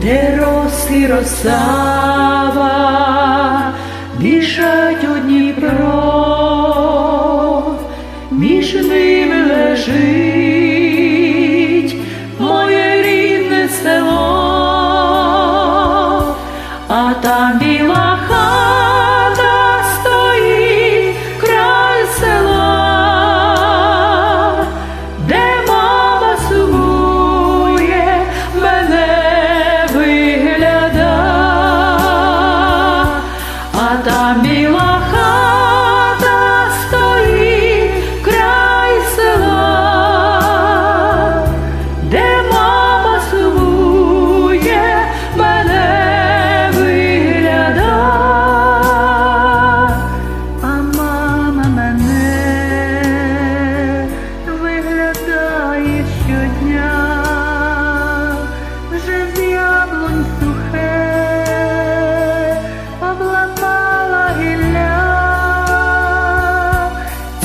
де роси розсава.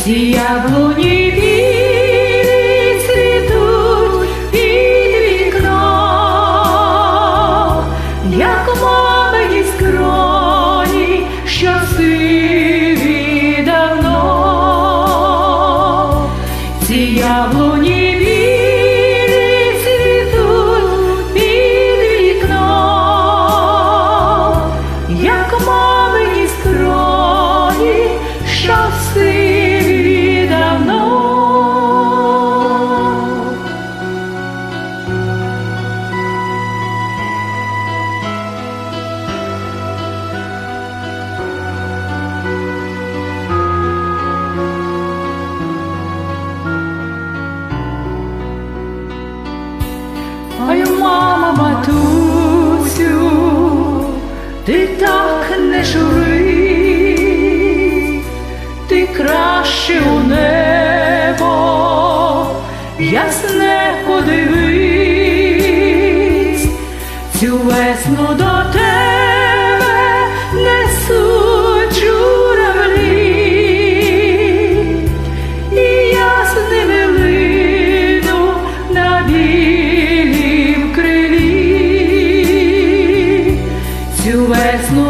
Зі яблуні білі цвітуть під вікном, як мамині скроні, що сиві ці яблуні. очі у небо, ясне подивись, цю весну до тебе несуть журавлі, і ясними лину на білім крилі, цю весну.